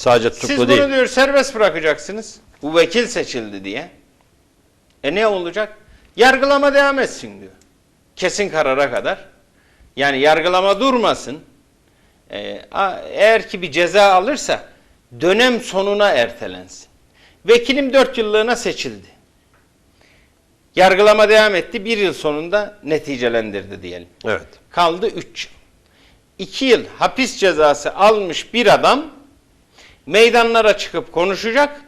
Sadece Siz tutuklu bunu değil. diyor serbest bırakacaksınız. Bu vekil seçildi diye. E ne olacak? Yargılama devam etsin diyor. Kesin karara kadar. Yani yargılama durmasın. E, eğer ki bir ceza alırsa dönem sonuna ertelensin. Vekilim 4 yıllığına seçildi. Yargılama devam etti. Bir yıl sonunda neticelendirdi diyelim. Evet. Kaldı 3 yıl. 2 yıl hapis cezası almış bir adam meydanlara çıkıp konuşacak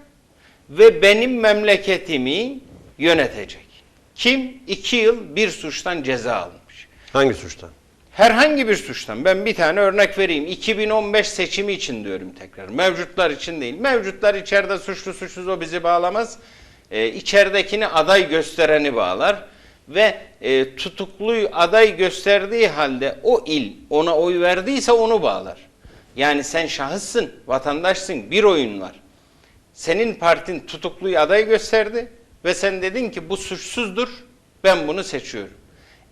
ve benim memleketimi yönetecek. Kim? 2 yıl bir suçtan ceza almış. Hangi suçtan? Herhangi bir suçtan. Ben bir tane örnek vereyim. 2015 seçimi için diyorum tekrar. Mevcutlar için değil. Mevcutlar içeride suçlu suçsuz o bizi bağlamaz. Ee, içeridekini aday göstereni bağlar. Ve e, tutukluyu aday gösterdiği halde o il ona oy verdiyse onu bağlar. Yani sen şahıssın, vatandaşsın, bir oyun var. Senin partin tutukluyu aday gösterdi ve sen dedin ki bu suçsuzdur, ben bunu seçiyorum.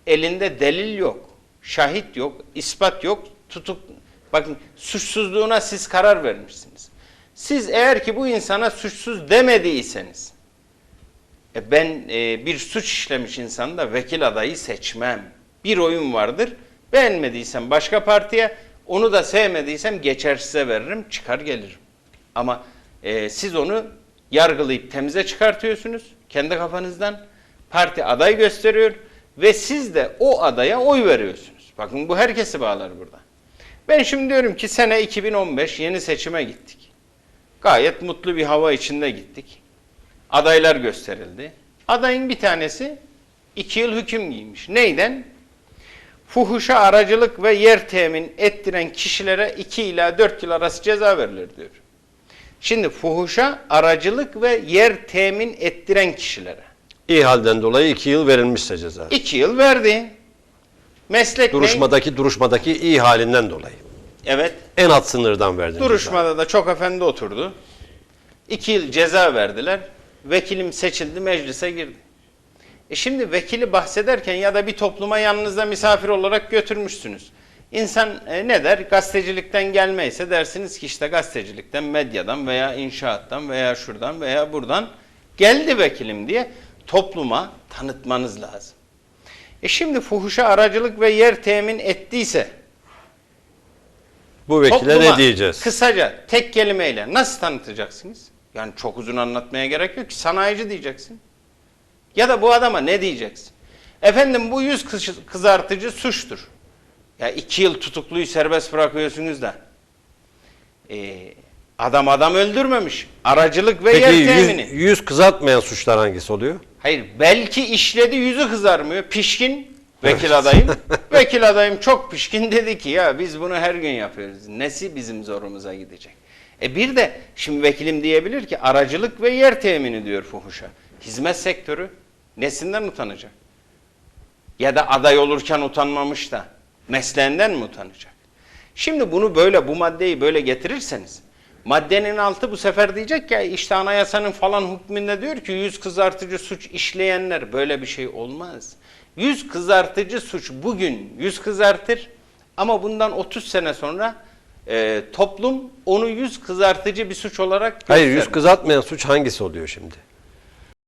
Elinde delil yok, şahit yok, ispat yok, tutuk... Bakın suçsuzluğuna siz karar vermişsiniz. Siz eğer ki bu insana suçsuz demediyseniz, e ben e, bir suç işlemiş insanı da vekil adayı seçmem. Bir oyun vardır, beğenmediysem başka partiye, onu da sevmediysem geçersize veririm, çıkar gelirim. Ama e, siz onu yargılayıp temize çıkartıyorsunuz kendi kafanızdan. Parti aday gösteriyor ve siz de o adaya oy veriyorsunuz. Bakın bu herkesi bağlar burada. Ben şimdi diyorum ki sene 2015 yeni seçime gittik. Gayet mutlu bir hava içinde gittik. Adaylar gösterildi. Adayın bir tanesi iki yıl hüküm giymiş. Neyden? Fuhuşa aracılık ve yer temin ettiren kişilere 2 ila 4 yıl arası ceza verilir diyor. Şimdi fuhuşa aracılık ve yer temin ettiren kişilere. İhalden dolayı iki yıl verilmişse ceza. 2 yıl verdi. Meslek ne? Duruşmadaki duruşmadaki iyi halinden dolayı. Evet. En alt sınırdan verdin. ceza. Duruşmada da çok efendi oturdu. 2 yıl ceza verdiler. Vekilim seçildi, meclise girdi. E şimdi vekili bahsederken ya da bir topluma yanınızda misafir olarak götürmüşsünüz. İnsan e, ne der? Gazetecilikten gelmeyse dersiniz ki işte gazetecilikten, medyadan veya inşaattan veya şuradan veya buradan geldi vekilim diye topluma tanıtmanız lazım. E şimdi fuhuşa aracılık ve yer temin ettiyse Bu vekile ne diyeceğiz? Kısaca tek kelimeyle nasıl tanıtacaksınız? Yani çok uzun anlatmaya gerek yok ki sanayici diyeceksin. Ya da bu adama ne diyeceksin? Efendim bu yüz kız- kızartıcı suçtur. Ya iki yıl tutukluyu serbest bırakıyorsunuz da. Ee, adam adam öldürmemiş. Aracılık ve Peki yer yüz, temini. yüz kızartmayan suçlar hangisi oluyor? Hayır belki işledi yüzü kızarmıyor. Pişkin vekil adayım. vekil adayım çok pişkin dedi ki ya biz bunu her gün yapıyoruz. Nesi bizim zorumuza gidecek? E bir de şimdi vekilim diyebilir ki aracılık ve yer temini diyor fuhuşa. Hizmet sektörü nesinden utanacak? Ya da aday olurken utanmamış da mesleğinden mi utanacak? Şimdi bunu böyle bu maddeyi böyle getirirseniz maddenin altı bu sefer diyecek ya işte anayasanın falan hükmünde diyor ki yüz kızartıcı suç işleyenler böyle bir şey olmaz. Yüz kızartıcı suç bugün yüz kızartır ama bundan 30 sene sonra e, toplum onu yüz kızartıcı bir suç olarak Hayır gösterir. yüz kızartmayan suç hangisi oluyor şimdi?